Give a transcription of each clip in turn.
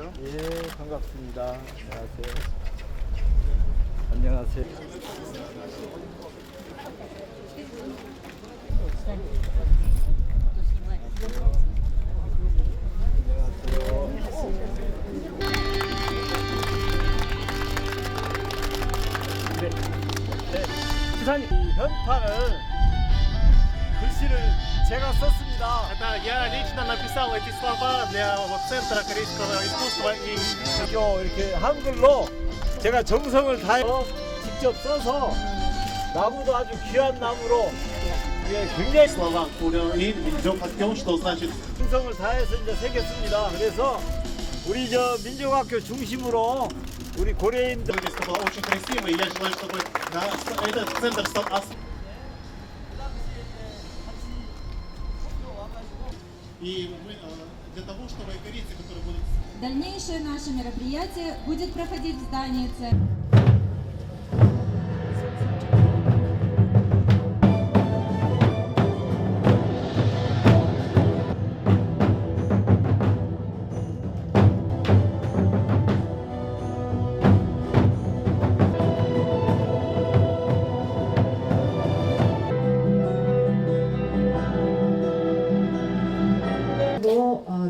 안녕하세요. 예, 반갑습니다. 안녕하세요. 안녕하세요. 기사님, 이 현판을 글씨를 제가 썼습니다. Это я лично написал эти слова для вот, Центра корейского искусства и 이거 이렇게 한글로 제가 정성을 다해서 직접 써서 나무도 아주 귀한 나무로 예, 굉장히 слова Курил и идем от тем, что значит 정성을 다해서 이제 새겼습니다. 그래서 우리 저 민족학교 중심으로 우리 고려인들 это было очень красиво, и я желаю, чтобы да, этот центр стал ос- И мы, э, для того, чтобы корейцы, которые будут Дальнейшее наше мероприятие будет проходить в здании церкви.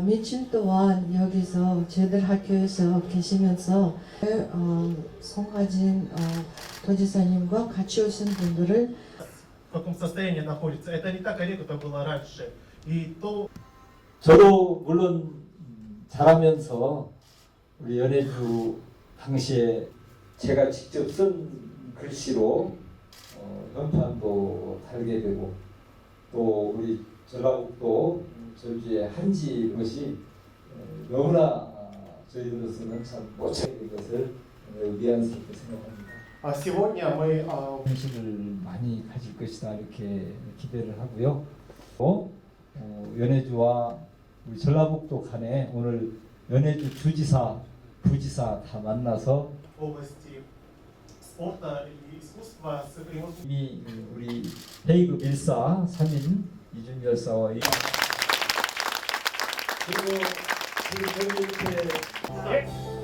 뭐 어, 며칠 동안 여기서 저희들 학교에서 계시면서 어, 송하진 어, 도지사님과 같이 오신 분들을 в каком состоянии находится. Это не та Корея, которая была раньше. И то, 저도 물론 음, 자라면서 우리 연해주 당시에 제가 직접 쓴 글씨로 어, 현판도 달게 되고 또 우리 전라북도 저주의 한지 것이 어, 너무나 어, 저희들로서는 참 모창된 것을 어, 미안스럽게 생각합니다. а сегодня мы э, 관심을 많이 가질 것이다 이렇게 기대를 하고요. 또 어, 연해주와 우리 전라북도 간에 오늘 연해주 주지사, 부지사 다 만나서 в области спорта и искусства с Приморским 이미 우리 헤이그 밀사 3인 이준 열사와 이- 그리고 지금 저희 이렇게 예.